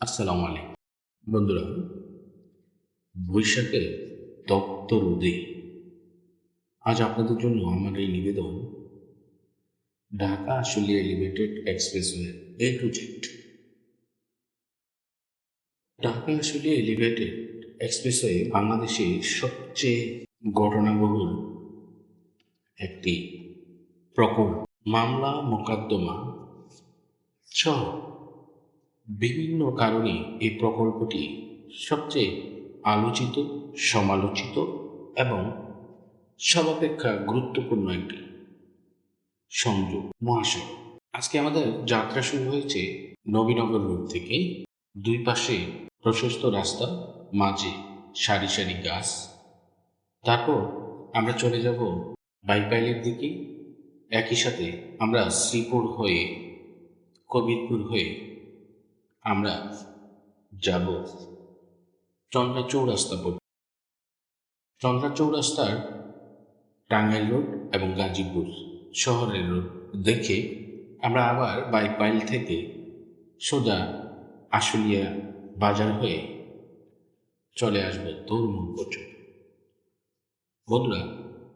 আসসালামু আলাইকুম। বন্ধুরা বৈশাখে তপ্ত রোদে আজ আপনাদের জন্য আমার এই নিবেদন Dhaka Ashulia elevated expressway A to Z. Dhaka Ashulia elevated expressway বাংলাদেশের সবচেয়ে ঘটনাবহুল একটি প্রকল্প। মামলা মোকদ্দমা সহ বিভিন্ন কারণে এই প্রকল্পটি সবচেয়ে আলোচিত, সমালোচিত এবং সর্বাপেক্ষা গুরুত্বপূর্ণ একটি সংযোগ, মহাসড়ক। আজকে আমাদের যাত্রা শুরু হয়েছে নবীনগর রোড থেকে। দুই পাশে প্রশস্ত রাস্তা, মাঝে সারি সারি গাছ। তারপর আমরা চলে যাব বাইপাইলের দিকে। একই সাথে আমরা শ্রীপুর হয়ে কবিরপুর হয়ে আমরা যাব। চন্দ্রা চৌরাস্তা পর্যন্ত। চন্দ্রা চৌরাস্তার টাঙ্গাইল রোড এবং গাজীপুর শহরের রোড দেখে আমরা আবার বাইপাইল থেকে সোজা আশুলিয়া বাজার হয়ে চলে আসব তরুণ পর্যন্ত বন্ধুরা,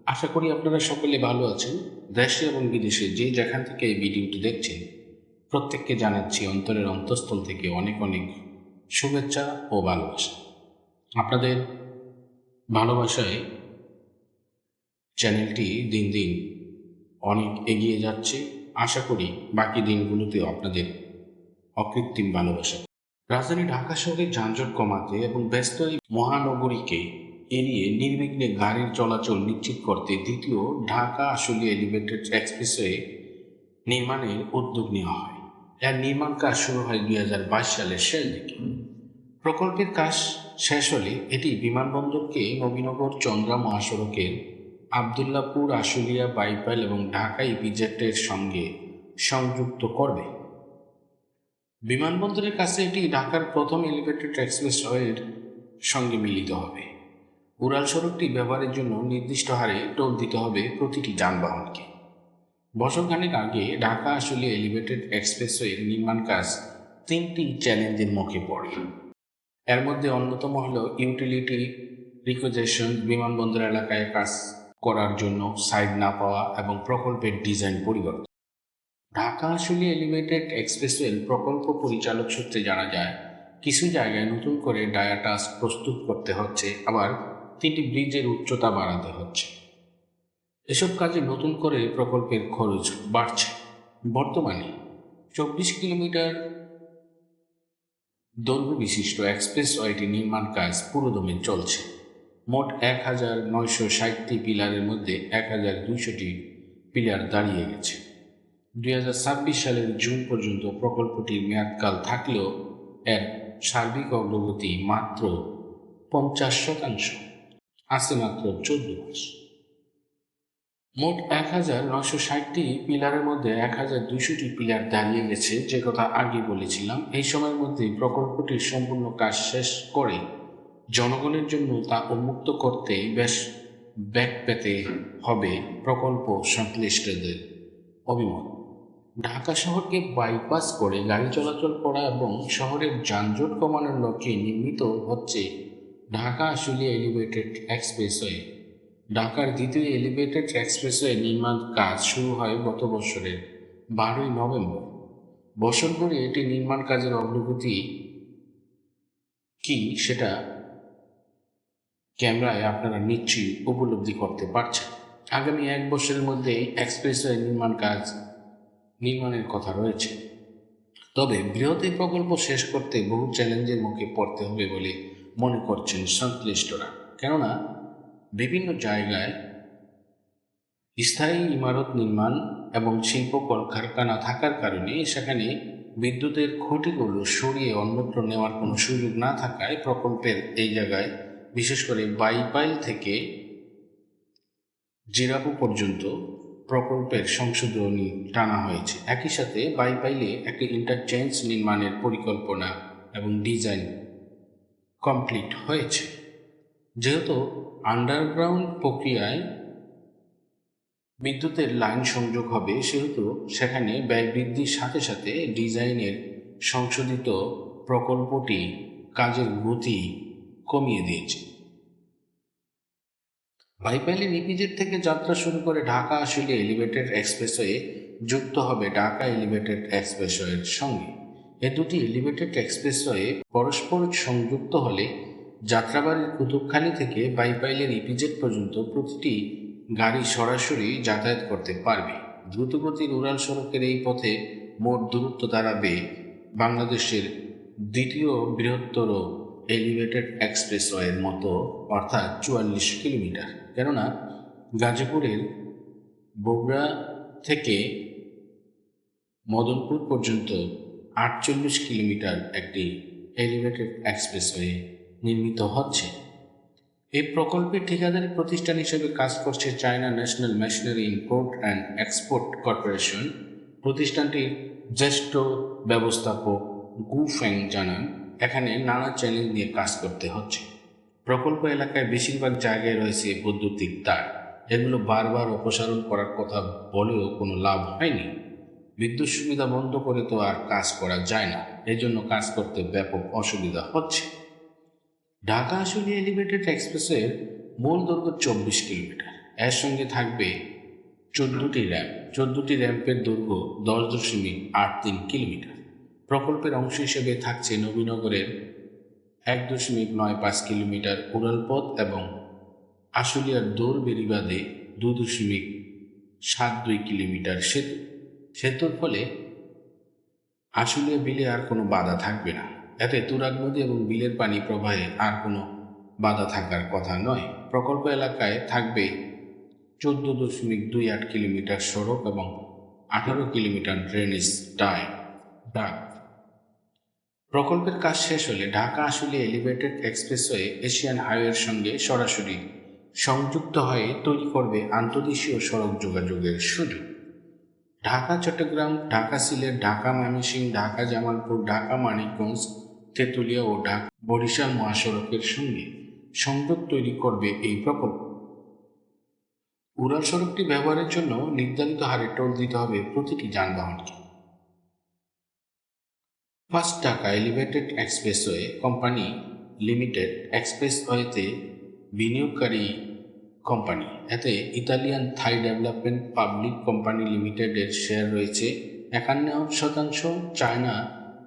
আশা করি আপনারা সকলে ভালো আছেন। দেশে এবং বিদেশে যে যেখান থেকে এই ভিডিওটি দেখছেন প্রত্যেককে জানাচ্ছি অন্তরের অন্তঃস্থল থেকে অনেক অনেক শুভেচ্ছা ও ভালোবাসা। আপনাদের ভালোবাসায় চ্যানেলটি দিন দিন অনেক এগিয়ে যাচ্ছে। আশা করি বাকি দিনগুলোতেও আপনাদের অকৃত্রিম ভালোবাসা। রাজধানী ঢাকা শহরে যানজট কমাতে এবং ব্যস্ত এই মহানগরীকে এড়িয়ে নির্বিঘ্নে গাড়ির চলাচল নিশ্চিত করতে দ্বিতীয় ঢাকা আসলে এলিভেটেড এক্সপ্রেসওয়ে নির্মাণের উদ্যোগ নেওয়া হয়। এর নির্মাণ কাজ শুরু হয় দুই হাজার বাইশ সালের শেষ দিকে। প্রকল্পের কাজ শেষ হলে এটি বিমানবন্দরকে নবীনগর চন্দ্রা মহাসড়কের আবদুল্লাপুর, আশুলিয়া, বাইপাল এবং ঢাকা ইপিজেটের সঙ্গে সংযুক্ত করবে। বিমানবন্দরের কাছে এটি ঢাকার প্রথম এলিভেটেড এক্সপ্রেসওয়ের সঙ্গে মিলিত হবে। উড়াল সড়কটি ব্যবহারের জন্য নির্দিষ্ট হারে টোল দিতে হবে প্রতিটি যানবাহনকে। বছরখানেক আগে ঢাকা আসলে এলিভেটেড এক্সপ্রেসওয়ের নির্মাণ কাজ তিনটি চ্যালেঞ্জের মুখে পড়ে। এর মধ্যে অন্যতম হল ইউটিলিটি রিকোজেশন বিমানবন্দর এলাকায় কাজ করার জন্য সাইড না পাওয়া এবং প্রকল্পের ডিজাইন পরিবর্তন। ঢাকা আসলে এলিভেটেড এক্সপ্রেসওয়ে প্রকল্প পরিচালক সূত্রে জানা যায়, কিছু জায়গায় নতুন করে ডায়াটাস প্রস্তুত করতে হচ্ছে, আবার তিনটি ব্রিজের উচ্চতা বাড়াতে হচ্ছে। এসব কাজে নতুন করে প্রকল্পের খরচ বাড়ছে। বর্তমানে চব্বিশ কিলোমিটার দৈর্ঘ্য বিশিষ্ট এক্সপ্রেস ওয়েটি নির্মাণ কাজ পুরোদমে চলছে। মোট এক হাজার নয়শো ষাটটি পিলারের মধ্যে এক হাজার দুইশোটি পিলার দাঁড়িয়ে গেছে। দুই হাজার ছাব্বিশ সালের জুন পর্যন্ত প্রকল্পটির মেয়াদকাল থাকলেও এর সার্বিক অগ্রগতি মাত্র পঞ্চাশ শতাংশ। আছে মাত্র চোদ্দ মাস। মোট এক হাজার নশো ষাটটি পিলারের মধ্যে এক হাজার দুইশোটি পিলার দাঁড়িয়ে গেছে, যে কথা আগে বলেছিলাম। এই সময়ের মধ্যে প্রকল্পটির সম্পূর্ণ কাজ শেষ করে জনগণের জন্য তা উন্মুক্ত করতে বেশ ব্যাক পেতে হবে প্রকল্প সংশ্লিষ্টদের অভিমত। ঢাকা শহরকে বাইপাস করে গাড়ি চলাচল করা এবং শহরের যানজট কমানোর লক্ষ্যে নির্মিত হচ্ছে ঢাকা আশুলিয়া এলিভেটেড এক্সপ্রেসওয়ে। ঢাকার দ্বিতীয় এলিভেটেড এক্সপ্রেসওয়ে নির্মাণ কাজ শুরু হয় গত বছরের বারোই নভেম্বর। বছর ধরে এটি নির্মাণ কাজের অগ্রগতি কি সেটা ক্যামেরায় আপনারা নিশ্চয়ই উপলব্ধি করতে পারছেন। আগামী এক বছরের মধ্যে এক্সপ্রেসওয়ে নির্মাণ কাজ নির্মাণের কথা রয়েছে। তবে বৃহৎ প্রকল্প শেষ করতে বহু চ্যালেঞ্জের মুখে পড়তে হবে বলে মনে করছেন সংশ্লিষ্টরা। কেননা বিভিন্ন জায়গায় স্থায়ী ইমারত নির্মাণ এবং শিল্প কলকারখানা থাকার কারণে সেখানে বিদ্যুতের খুঁটিগুলো সরিয়ে অন্যত্র নেওয়ার কোনো সুযোগ না থাকায় প্রকল্পের এই জায়গায়, বিশেষ করে বাইপাইল থেকে জিরাপু পর্যন্ত প্রকল্পের সংশোধনী টানা হয়েছে। একই সাথে বাইপাইলে একটি ইন্টারচেঞ্জ নির্মাণের পরিকল্পনা এবং ডিজাইন কমপ্লিট হয়েছে। যেহেতু আন্ডারগ্রাউন্ড প্রক্রিয়ায় বিদ্যুতের লাইন সংযোগ হবে, সেহেতু সেখানে ব্যয় বৃদ্ধির সাথে সাথে ডিজাইনের সংশোধিত প্রকল্পটি কাজের গতি কমিয়ে দিয়েছে। বাইপাইলে ইপিজেড থেকে যাত্রা শুরু করে ঢাকা আসলে এলিভেটেড এক্সপ্রেসওয়ে যুক্ত হবে ঢাকা এলিভেটেড এক্সপ্রেসওয়ের সঙ্গে। এ দুটি এলিভেটেড এক্সপ্রেসওয়ে পরস্পর সংযুক্ত হলে যাত্রাবাড়ির কুতুবখালী থেকে বাইপাইলের ইপিজেট পর্যন্ত প্রতিটি গাড়ি সরাসরি যাতায়াত করতে পারবে। দ্রুতগতির উড়াল সড়কের এই পথে মোট দূরত্ব দাঁড়াবে বাংলাদেশের দ্বিতীয় বৃহত্তর এলিভেটেড এক্সপ্রেসওয়ের মতো, অর্থাৎ চুয়াল্লিশ কিলোমিটার। কেননা গাজীপুরের বগুড়া থেকে মদনপুর পর্যন্ত আটচল্লিশ কিলোমিটার একটি এলিভেটেড এক্সপ্রেসওয়ে নির্মিত হচ্ছে। এই প্রকল্পের ঠিকাদারি প্রতিষ্ঠান হিসেবে কাজ করছে China National Machinery Import and Export Corporation. প্রতিষ্ঠানটির জ্যেষ্ঠ ব্যবস্থাপক গু ফ্যাং জানান, এখানে নানা চ্যালেঞ্জ নিয়ে কাজ করতে হচ্ছে। প্রকল্প এলাকায় বেশিরভাগ জায়গায় রয়েছে বৈদ্যুতিক তার। এগুলো বারবার অপসারণ করার কথা বলেও কোনো লাভ হয়নি। বিদ্যুৎ সুবিধা বন্ধ করে তো আর কাজ করা যায় না। এজন্য কাজ করতে ব্যাপক অসুবিধা হচ্ছে। ঢাকা আশুলিয়া এলিভেটেড এক্সপ্রেসের মূল দৈর্ঘ্য চব্বিশ কিলোমিটার। এর সঙ্গে থাকবে চোদ্দটি র্যাম্প চোদ্দটি র্যাম্পের দৈর্ঘ্য দশ দশমিক আট তিন কিলোমিটার। প্রকল্পের অংশ হিসেবে থাকছে নবীনগরের এক দশমিক নয় পাঁচ কিলোমিটার উড়ালপথ এবং আশুলিয়ার দৌড় বেরিবাদে দু দশমিক সাত দুই কিলোমিটার সেতু। সেতুর ফলে আশুলিয়া বিলে আর কোনো বাধা থাকবে না। এতে তুরাগ নদী এবং বিলের পানি প্রবাহে আর কোনো বাধা থাকার কথা নয়। প্রকল্প এলাকায় থাকবে চোদ্দ দশমিক দুই আট কিলোমিটার সড়ক এবং আঠারো কিলোমিটার ড্রেনেজ ডায় ডাক প্রকল্পের কাজ শেষ হলে ঢাকা আসলে এলিভেটেড এক্সপ্রেসওয়ে এশিয়ান হাইওয়ের সঙ্গে সরাসরি সংযুক্ত হয়ে তৈরি করবে আন্তর্দেশীয় সড়ক যোগাযোগের সুযোগ। ঢাকা, চট্টগ্রাম, ঢাকা, সিলেট, ঢাকা, ময়মনসিংহ, ঢাকা, জামালপুর, ঢাকা, মানিকগঞ্জ তেঁতুলিয়া ও ঢাকা বরিশাল মহাসড়কের সঙ্গে সংযোগ তৈরি করবে এই প্রকল্প। উড়াল সড়কটি ব্যবহারের জন্য নির্ধারিত হারে টোল দিতে হবে প্রতিটি যানবাহনকে। First Dhaka elevated expressway company limited এক্সপ্রেসওয়েতে বিনিয়োগকারী কোম্পানি। এতে Italian Thai development public company লিমিটেডের শেয়ার রয়েছে একান্ন শতাংশ, China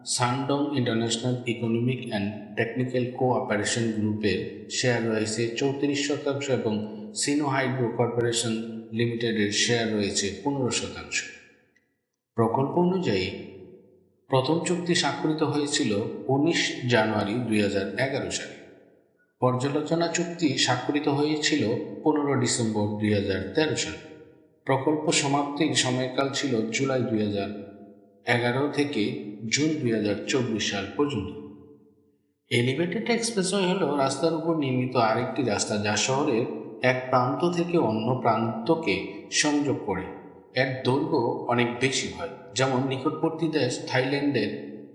Shandong international economic and technical cooperation গ্রুপের শেয়ার রয়েছে চৌত্রিশ শতাংশ এবং সিনো হাইড্রো কর্পোরেশন লিমিটেডের শেয়ার রয়েছে পনেরো শতাংশ। প্রকল্প অনুযায়ী প্রথম চুক্তি স্বাক্ষরিত হয়েছিল উনিশ জানুয়ারি দুই হাজার এগারো সালে। পর্যালোচনা চুক্তি স্বাক্ষরিত হয়েছিল পনেরো ডিসেম্বর দুই হাজার তেরো সালে। প্রকল্প সমাপ্তির সময়কাল ছিল জুলাই দুই হাজার এগারো থেকে জুন দুই হাজার চব্বিশ সাল পর্যন্ত। এলিভেটেড এক্সপ্রেসওয়ে হল রাস্তার উপর নির্মিত আরেকটি রাস্তা যা শহরের এক প্রান্ত থেকে অন্য প্রান্তকে সংযোগ করে। এর দৈর্ঘ্য অনেক বেশি হয়, যেমন নিকটবর্তী দেশ থাইল্যান্ডের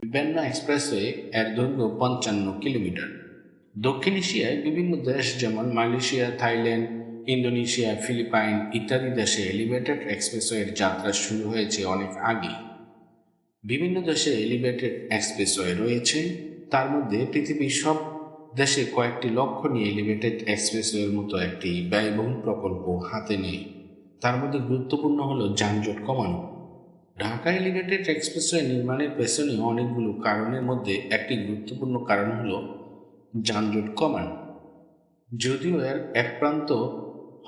বেন্না এক্সপ্রেসওয়ে এর দৈর্ঘ্য পঞ্চান্ন কিলোমিটার। দক্ষিণ এশিয়ায় বিভিন্ন দেশ যেমন মালয়েশিয়া, থাইল্যান্ড, ইন্দোনেশিয়া, ফিলিপাইন ইত্যাদি দেশে এলিভেটেড এক্সপ্রেসওয়ের যাত্রা শুরু হয়েছে অনেক আগে বিভিন্ন দেশে এলিভেটেড এক্সপ্রেসওয়ে রয়েছে। তার মধ্যে পৃথিবীর সব দেশে কয়েকটি লক্ষ্য নিয়ে এলিভেটেড এক্সপ্রেসওয়ের মতো একটি ব্যয়বহুল প্রকল্প হাতে নেই। তার মধ্যে গুরুত্বপূর্ণ হলো যানজট কমানো। ঢাকা এলিভেটেড এক্সপ্রেসওয়ে নির্মাণের পেছনে অনেকগুলো কারণের মধ্যে একটি গুরুত্বপূর্ণ কারণ হলো যানজট কমানো। যদিও এর এক প্রান্ত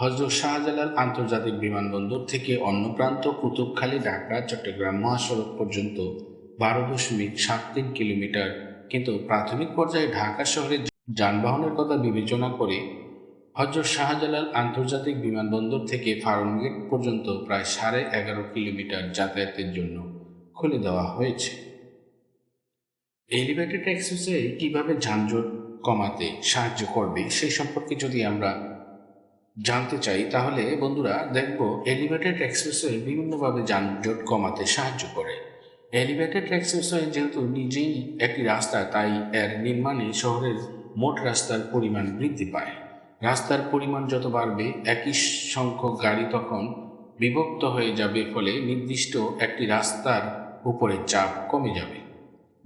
হজরত শাহজালাল আন্তর্জাতিক বিমানবন্দর থেকে অন্য প্রান্ত কুতুবখালী ঢাকা, চট্টগ্রাম মহাসড়ক পর্যন্ত বারো দশমিক সাত তিন কিলোমিটার। কিন্তু প্রাথমিক পর্যায়ে ঢাকা শহরে যানবাহনের কথা বিবেচনা করে হজরত শাহজালাল আন্তর্জাতিক বিমানবন্দর থেকে ফার্মগেট পর্যন্ত প্রায় সাড়ে এগারো কিলোমিটার যাতায়াতের জন্য খুলে দেওয়া হয়েছে। এলিভেটেড এক্সপ্রেসে কীভাবে যানজট কমাতে সাহায্য করবে সেই সম্পর্কে যদি আমরা জানতে চাই, তাহলে বন্ধুরা দেখব এলিভেটেড এক্সপ্রেসওয়ে বিভিন্নভাবে যানজট কমাতে সাহায্য করে। এলিভেটেড এক্সপ্রেসওয়ে যেহেতু নিজেই একটি রাস্তা, তাই এর নির্মাণে শহরের মোট রাস্তার পরিমাণ বৃদ্ধি পায়। রাস্তার পরিমাণ যত বাড়বে, একই সংখ্যক গাড়ি তখন বিভক্ত হয়ে যাবে, ফলে নির্দিষ্ট একটি রাস্তার উপরে চাপ কমে যাবে।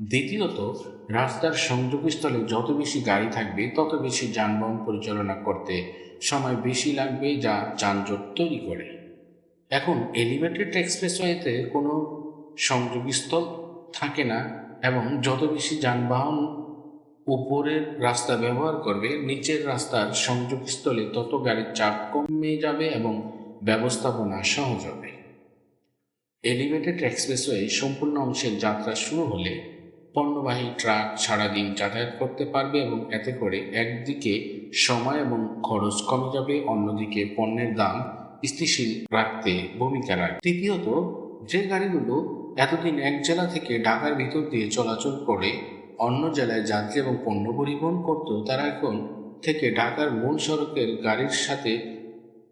দ্বিতীয়ত, রাস্তার সংযোগস্থলে যত বেশি গাড়ি থাকবে, তত বেশি যানবাহন পরিচালনা করতে সময় বেশি লাগবে যা যানজট তৈরি করে। এখন এলিভেটেড এক্সপ্রেসওয়েতে কোনো সংযোগস্থল থাকে না এবং যত বেশি যানবাহন উপরের রাস্তা ব্যবহার করবে, নিচের রাস্তার সংযোগস্থলে তত গাড়ির চাপ কমে যাবে এবং ব্যবস্থাপনা সহজ হবে। এলিভেটেড এক্সপ্রেসওয়ে সম্পূর্ণ অংশের যাত্রা শুরু হলে পণ্যবাহী ট্রাক সারাদিন যাতায়াত করতে পারবে এবং এতে করে একদিকে সময় এবং খরচ কমে যাবে, অন্যদিকে পণ্যের দাম স্থিতিশীল রাখতে ভূমিকা রাখবে তৃতীয়ত, যে গাড়িগুলো এতদিন এক জেলা থেকে ঢাকার ভিতর দিয়ে চলাচল করে, অন্য জেলায় যাত্রী এবং পণ্য পরিবহন করত, তারা এখন থেকে ঢাকার মূল সড়কের গাড়ির সাথে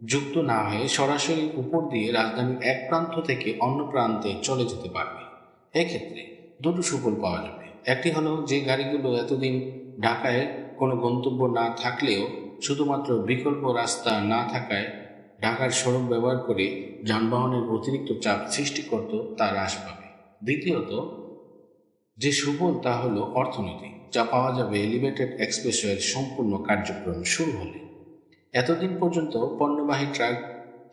যুক্ত না হয়ে সরাসরি উপর দিয়ে রাজধানীর এক প্রান্ত থেকে অন্য প্রান্তে চলে যেতে পারবে। এক্ষেত্রে দুটো সুফল পাওয়া যাবে। একটি হলো, যে গাড়িগুলো এতদিন ঢাকায় কোনো গন্তব্য না থাকলেও শুধুমাত্র বিকল্প রাস্তা না থাকায় ঢাকার সড়ক ব্যবহার করে যানবাহনের অতিরিক্ত চাপ সৃষ্টি করত তা হ্রাস পাবে। দ্বিতীয়ত, যে সুফল তা হল অর্থনীতি, যা পাওয়া যাবে এলিভেটেড এক্সপ্রেসওয়ের সম্পূর্ণ কার্যক্রম শুরু হলে। এতদিন পর্যন্ত পণ্যবাহী ট্রাক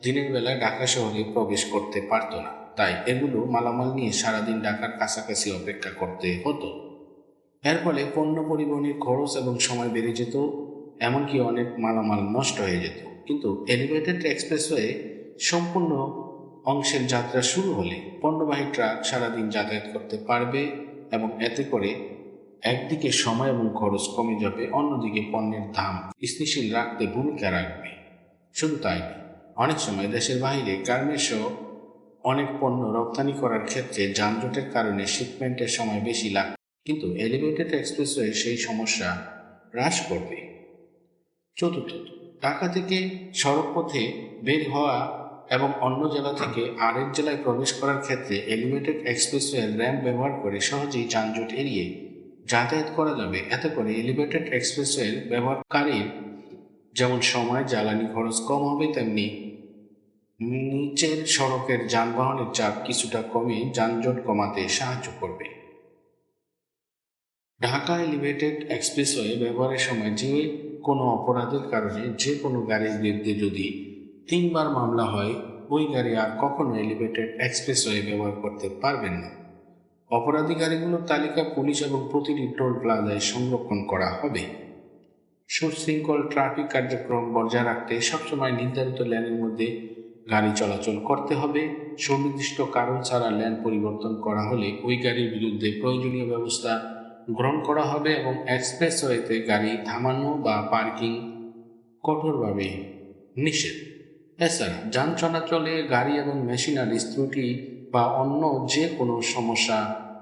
দিনের বেলা ঢাকা শহরে প্রবেশ করতে পারত না, তাই এগুলো মালামাল নিয়ে সারাদিন ঢাকার কাছাকাছি অপেক্ষা করতে হতো। এর ফলে পণ্য পরিবহনের খরচ এবং সময় বেড়ে যেত, এমনকি অনেক মালামাল নষ্ট হয়ে যেত। কিন্তু এলিভেটেড এক্সপ্রেসওয়ে সম্পূর্ণ অংশের যাত্রা শুরু হলে পণ্যবাহী ট্রাক সারাদিন যাতায়াত করতে পারবে এবং এতে করে একদিকে সময় এবং খরচ কমে যাবে, অন্যদিকে পণ্যের দাম স্থিতিশীল রাখতে ভূমিকা রাখবে। শুধু তাই অনেক সময় দেশের বাইরে গার্মেন্টসও অনেক পণ্য রপ্তানি করার ক্ষেত্রে যানজটের কারণে শিপমেন্টের সময় বেশি লাগে কিন্তু এলিভেটেড এক্সপ্রেসওয়ে সেই সমস্যা হ্রাস করবে। চতুর্থ, ঢাকা থেকে সড়কপথে বের হওয়া এবং অন্য জেলা থেকে আরেক জেলায় প্রবেশ করার ক্ষেত্রে এলিভেটেড এক্সপ্রেসওয়ে র্যাম্প ব্যবহার করে সহজেই যানজট এড়িয়ে যাতায়াত করা যাবে। এতে করে এলিভেটেড এক্সপ্রেসওয়ের ব্যবহারকারীর যেমন সময়, জ্বালানি খরচ কম হবে, তেমনি নিচের সড়কের যানবাহনের চাপ কিছুটা কমে যানজট কমাতে সাহায্য করবে। ঢাকা এলিভেটেড এক্সপ্রেসওয়ে ব্যবহারের সময় যে কোনো অপরাধের কারণে যে কোনো গাড়ির বিরুদ্ধে যদি তিনবার মামলা হয়, ওই গাড়ি আর কখনো এলিভেটেড এক্সপ্রেসওয়ে ব্যবহার করতে পারবেন না। অপরাধী গাড়িগুলোর তালিকা পুলিশ এবং প্রতিটি টোল প্লাজায় সংরক্ষণ করা হবে। সুশৃঙ্খল ট্রাফিক কার্যক্রম বজায় রাখতে সবসময় নির্ধারিত লেনের মধ্যে গাড়ি চলাচল করতে হবে। সুনির্দিষ্ট কারণ ছাড়া লেন পরিবর্তন করা হলে ওই গাড়ির বিরুদ্ধে প্রয়োজনীয় ব্যবস্থা গ্রহণ করা হবে এবং এক্সপ্রেসওয়েতে গাড়ি থামানো বা পার্কিং কঠোরভাবে নিষেধ। এছাড়া যান চলাচলে গাড়ি এবং মেশিনারি ত্রুটি বা অন্য যে কোনো সমস্যা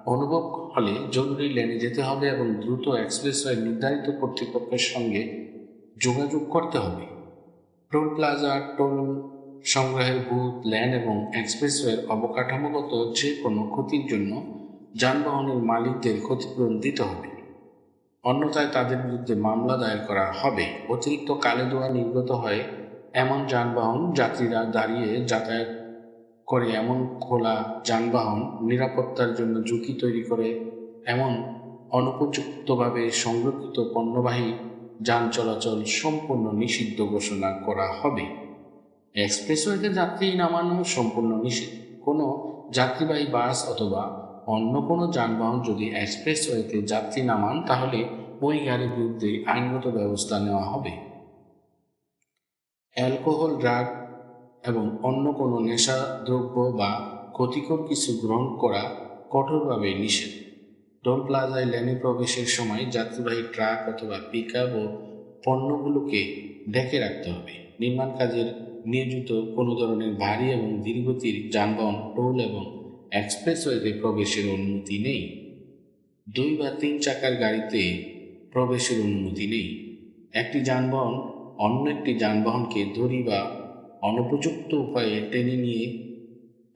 অনুভব হলে জরুরি লেনে যেতে হবে এবং দ্রুত এক্সপ্রেসওয়ে নির্ধারিত কর্তৃপক্ষের সঙ্গে যোগাযোগ করতে হবে। টোল প্লাজা, টোল সংগ্রহের বুথ ল্যান্ড এবং এক্সপ্রেসওয়ের অবকাঠামোগত যে কোনো ক্ষতির জন্য যানবাহনের মালিকদের ক্ষতিপূরণ দিতে হবে। অন্যথায় তাদের বিরুদ্ধে মামলা দায়ের করা হবে। অতিরিক্ত কালে দোয়া নির্গত হয় এমন যানবাহন, যাত্রীরা দাঁড়িয়ে যাতায়াত করে এমন খোলা যানবাহন, নিরাপত্তার জন্য ঝুঁকি তৈরি করে এমন অনুপযুক্তভাবে সংরক্ষিত পণ্যবাহী যান চলাচল সম্পূর্ণ নিষিদ্ধ ঘোষণা করা হবে। এক্সপ্রেসওয়েতে যাত্রী নামানো সম্পূর্ণ নিষিদ্ধ। কোনো যাত্রীবাহী বাস অথবা অন্য কোনো যানবাহন যদি এক্সপ্রেসওয়েতে যাত্রী নামান তাহলে ওই গাড়ির বিরুদ্ধে আইনগত ব্যবস্থা নেওয়া হবে। অ্যালকোহল, ড্রাগ এবং অন্য কোনো নেশা, দ্রব্য বা ক্ষতিকর কিছু গ্রহণ করা কঠোরভাবে নিষেধ। টোল প্লাজায় লেনে প্রবেশের সময় যাত্রীবাহী ট্রাক অথবা পিক ও পণ্যগুলোকে ডেকে রাখতে হবে। নির্মাণ কাজের নিয়োজিত কোনো ধরনের ভারী এবং ধীরগতির যানবাহন, টোল এবং এক্সপ্রেসওয়েতে প্রবেশের অনুমতি নেই। দুই বা তিন চাকার গাড়িতে প্রবেশের অনুমতি নেই। একটি যানবাহন অন্য একটি যানবাহনকে ধরি বা অনুপযুক্ত উপায়ে টেনে নিয়ে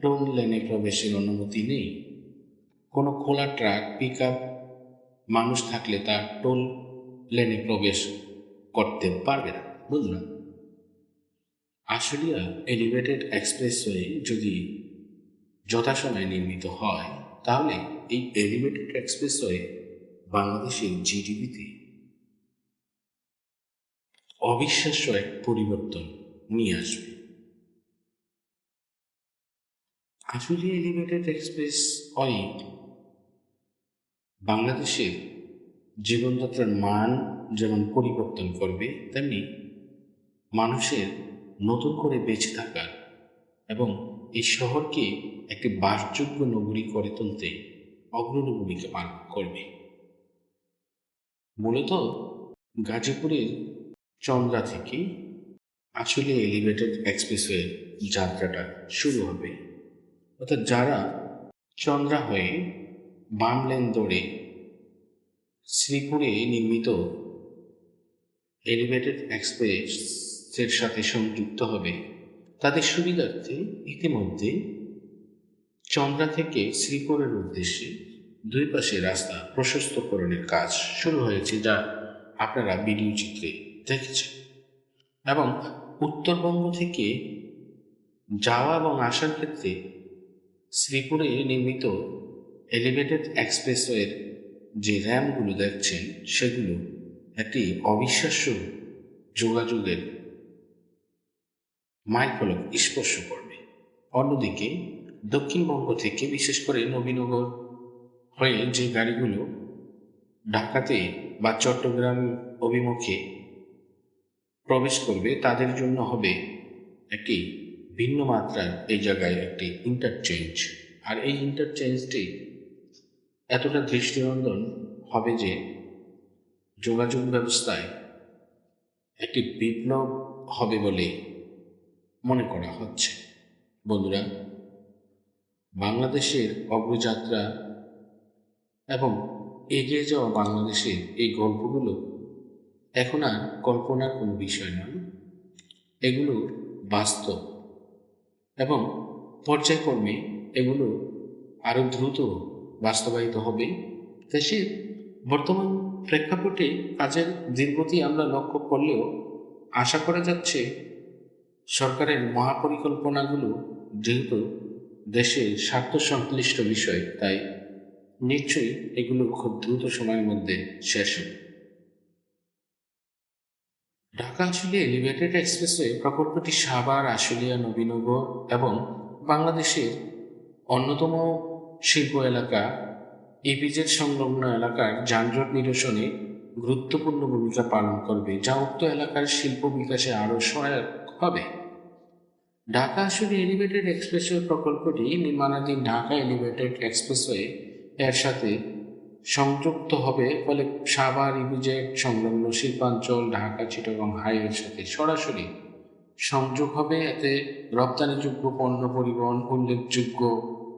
টোল লেনে প্রবেশের অনুমতি নেই। কোনো খোলা ট্রাক পিক মানুষ থাকলে তা টোল লেনে প্রবেশ করতে পারবে না বুঝলাম আশুলিয়া এলিভেটেড এক্সপ্রেসওয়ে যদি যথাসময়ে নির্মিত হয়, তাহলে এই এলিভেটেড এক্সপ্রেসওয়ে বাংলাদেশের জিডিপিতে অবিশ্বাস্য এক পরিবর্তন নিয়ে আসবে। আসলে এলিভেটেড এক্সপ্রেস ওয়ে বাংলাদেশের জীবনযাত্রার মান যেমন পরিবর্তন করবে, তেমনি মানুষের নতুন করে বেঁচে থাকার এবং এই শহরকে একটি বাসযোগ্য নগরী করে তুলতে অগ্রণী ভূমিকা পালন করবে। মূলত গাজীপুরের চন্দ্রা থেকে আসলে এলিভেটেড এক্সপ্রেসওয়ে যাত্রাটা শুরু হবে। অর্থাৎ যারা চন্দ্রা হয়ে বাম লেন ধরে শ্রীপুরে নির্মিত এলিভেটেড এক্সপ্রেসের সাথে সংযুক্ত হবে, তাদের সুবিধার্থে ইতিমধ্যে চন্দ্রা থেকে শ্রীপুরের উদ্দেশ্যে দুই পাশে রাস্তা প্রশস্তকরণের কাজ শুরু হয়েছে যা আপনারা ভিডিও চিত্রে দেখেছেন। এবং উত্তরবঙ্গ থেকে যাওয়া এবং আসার ক্ষেত্রে শ্রীপুরে নির্মিত এলিভেটেড এক্সপ্রেসওয়ের যে র্যামগুলো দেখছেন, সেগুলো একটি অবিশ্বাস্য যোগাযোগের মাইলফলক স্পর্শ করবে। অন্যদিকে দক্ষিণবঙ্গ থেকে, বিশেষ করে নবীনগর হয়ে যে গাড়িগুলো ঢাকাতে বা চট্টগ্রাম অভিমুখে প্রবেশ করবে, তাদের জন্য হবে একটি ভিন্ন মাত্রার এই জায়গায় একটি ইন্টারচেঞ্জ আর এই ইন্টারচেঞ্জটি এতটা দৃষ্টিনন্দন হবে যে যোগাযোগ ব্যবস্থায় একটি বিপ্লব হবে বলে মনে করা হচ্ছে। বন্ধুরা বাংলাদেশের অগ্রযাত্রা এবং এগিয়ে যাওয়া বাংলাদেশের এই গল্পগুলো এখন আর কল্পনার কোনো বিষয় নয়। এগুলো বাস্তব এবং পর্যায়ক্রমে এগুলো আরও দ্রুত বাস্তবায়িত হবে। দেশের বর্তমান প্রেক্ষাপটে কাজের দীর্ঘতি আমরা লক্ষ্য করলেও আশা করা যাচ্ছে সরকারের মহাপরিকল্পনাগুলো যেহেতু দেশের স্বার্থ সংশ্লিষ্ট বিষয়, তাই নিশ্চয়ই এগুলো খুব দ্রুত সময়ের মধ্যে শেষ হবে। ঢাকা আসলে এলিভেটেড এক্সপ্রেসওয়ে প্রকল্পটি সাভার, আশুলিয়া, নবীনগর এবং বাংলাদেশের অন্যতম শিল্প এলাকা। ইপিজেড সংলগ্ন এলাকার যানজট নিরসনে গুরুত্বপূর্ণ ভূমিকা পালন করবে, যা উক্ত এলাকার শিল্প বিকাশে আরও সহায়ক হবে। ঢাকা আসলে এলিভেটেড এক্সপ্রেসওয়ে প্রকল্পটি নির্মাণাধীন ঢাকা এলিভেটেড এক্সপ্রেসওয়ে এর সাথে সংযুক্ত হবে, ফলে সাভার ইপিজেড সংলগ্ন শিল্পাঞ্চল, ঢাকা, চিটাগং হাইওয়ের সাথে সরাসরি সংযোগ হবে। এতে রপ্তানিযোগ্য পণ্য পরিবহন, উল্লেখযোগ্য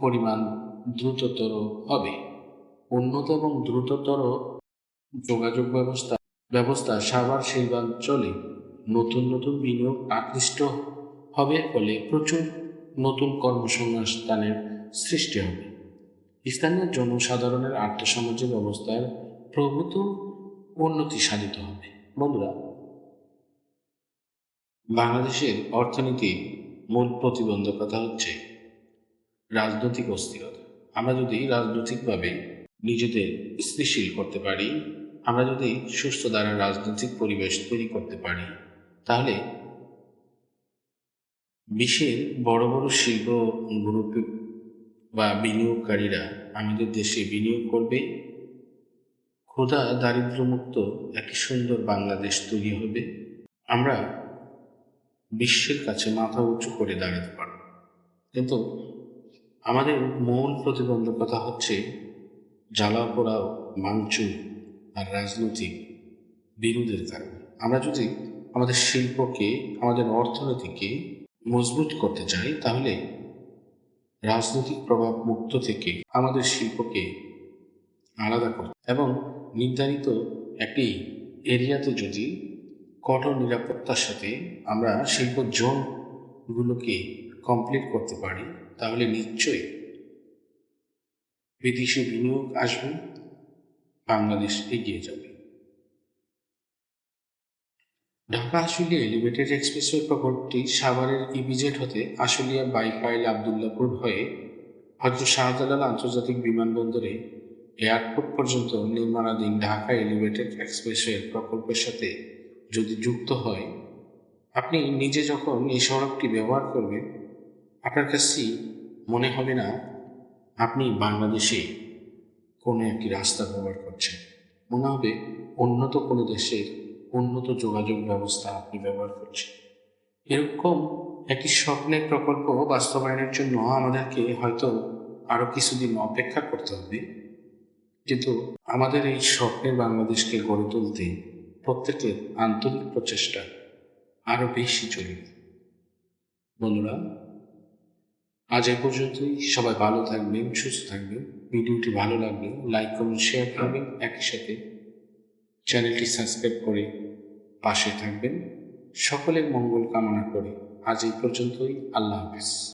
পরিমাণ দ্রুততর হবে। উন্নত এবং দ্রুততর যোগাযোগ ব্যবস্থা ব্যবস্থা সাভার শিল্পাঞ্চলে নতুন নতুন বিনিয়োগ আকৃষ্ট হবে ফলে প্রচুর নতুন কর্মসংস্থানের সৃষ্টি হবে। স্থানীয় জনসাধারণের আর্থসামাজিক অবস্থার প্রভূত উন্নতি সাধিত হবে। বন্ধুরা, বাংলাদেশের অর্থনীতির মূল প্রতিবন্ধকতা হচ্ছে রাজনৈতিক অস্থিরতা। আমরা যদি রাজনৈতিকভাবে নিজেদের স্থিতিশীল করতে পারি, আমরা যদি সুস্থ দ্বারা রাজনৈতিক পরিবেশ তৈরি করতে পারি, তাহলে বিশ্বের বড় বড় শিল্প গ্রুপ বা বিনিয়োগকারীরা আমাদের দেশে বিনিয়োগ করবে। ক্ষুধা, দারিদ্র্যমুক্ত একটি সুন্দর বাংলাদেশ তৈরি হবে। আমরা বিশ্বের কাছে মাথা উঁচু করে দাঁড়াতে পারব। কিন্তু আমাদের মূল প্রতিবন্ধকতা হচ্ছে জ্বালা পোড়াও মাংচু আর রাজনৈতিক বিরোধের কারণে। আমরা যদি আমাদের শিল্পকে, আমাদের অর্থনীতিকে মজবুত করতে চাই, তাহলে রাজনৈতিক প্রভাব মুক্ত থেকে আমাদের শিল্পকে আলাদা করতে। এবং নির্ধারিত একটি এরিয়াতে যদি কঠোর নিরাপত্তার সাথে আমরা শিল্প জোনগুলোকে কমপ্লিট করতে পারি, তাহলে নিশ্চয়ই বিদেশি বিনিয়োগ আসবে, বাংলাদেশ এগিয়ে যাবে। ঢাকা আশুলিয়া এলিভেটেড এক্সপ্রেসওয়ে প্রকল্পটি সাভারের ইবিজেট হতে আশুলিয়া বাইপাইল আবদুল্লাপুর হয়ে হয়তো শাহজালাল আন্তর্জাতিক বিমানবন্দরে এয়ারপোর্ট পর্যন্ত নির্মাণাধীন ঢাকা এলিভেটেড এক্সপ্রেসওয়ে প্রকল্পের সাথে যদি যুক্ত হয়, আপনি নিজে যখন এই সড়কটি ব্যবহার করবেন, আপনার কাছেই মনে হবে না, আপনি বাংলাদেশে কোনো একটি রাস্তা ব্যবহার করছেন। মনে হবে উন্নত কোনো দেশের উন্নত যোগাযোগ ব্যবস্থা আপনি ব্যবহার করছেন। এরকম একটি স্বপ্নের প্রকল্প বাস্তবায়নের জন্য আমাদেরকে হয়তো আরও কিছুদিন অপেক্ষা করতে হবে। কিন্তু আমাদের এই স্বপ্নের বাংলাদেশকে গড়ে তুলতে প্রত্যেকের আন্তরিক প্রচেষ্টা আরও বেশি জরুরি। বন্ধুরা, আজ এ পর্যন্তই। সবাই ভালো থাকবেন, সুস্থ থাকবেন। ভিডিওটি ভালো লাগলে লাইক করুন শেয়ার করবেন। একই সাথে চ্যানেলটি সাবস্ক্রাইব করে পাশে থাকবেন। সকলের মঙ্গল কামনা করে আজ এই পর্যন্তই। আল্লাহ হাফেজ।